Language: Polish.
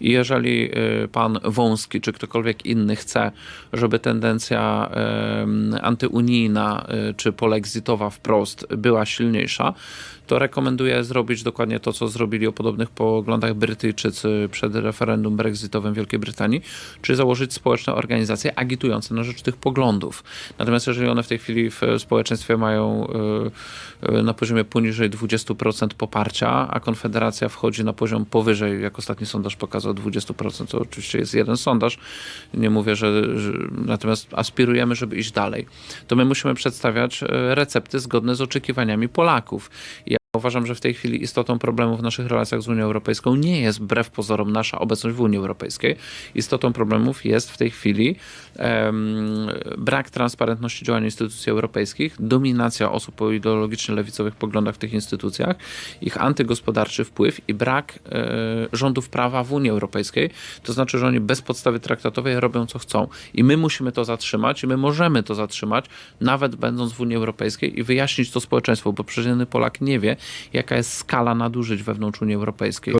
I jeżeli y, pan Wąski czy ktokolwiek inny chce, żeby tendencja antyunijna y, czy polexitowa wprost była silniejsza, to rekomenduję zrobić dokładnie to, co zrobili o podobnych poglądach Brytyjczycy przed referendum brexitowym Wielkiej Brytanii, czyli założyć społeczne organizacje agitujące na rzecz tych poglądów. Natomiast jeżeli one w tej chwili w społeczeństwie mają y, na poziomie poniżej 20% poparcia, a Konfederacja wchodzi na poziom powyżej, jak ostatni sondaż pokazał 20%, to oczywiście jest jeden sondaż, nie mówię, że, że natomiast aspirujemy, żeby iść dalej, to my musimy przedstawiać y, recepty zgodne z oczekiwaniami Polaków. I Uważam, że w tej chwili istotą problemu w naszych relacjach z Unią Europejską nie jest wbrew pozorom nasza obecność w Unii Europejskiej. Istotą problemów jest w tej chwili em, brak transparentności działania instytucji europejskich, dominacja osób o ideologicznie lewicowych poglądach w tych instytucjach, ich antygospodarczy wpływ i brak e, rządów prawa w Unii Europejskiej. To znaczy, że oni bez podstawy traktatowej robią co chcą. I my musimy to zatrzymać i my możemy to zatrzymać, nawet będąc w Unii Europejskiej i wyjaśnić to społeczeństwu, bo przeciętny Polak nie wie, jaka jest skala nadużyć wewnątrz Unii Europejskiej.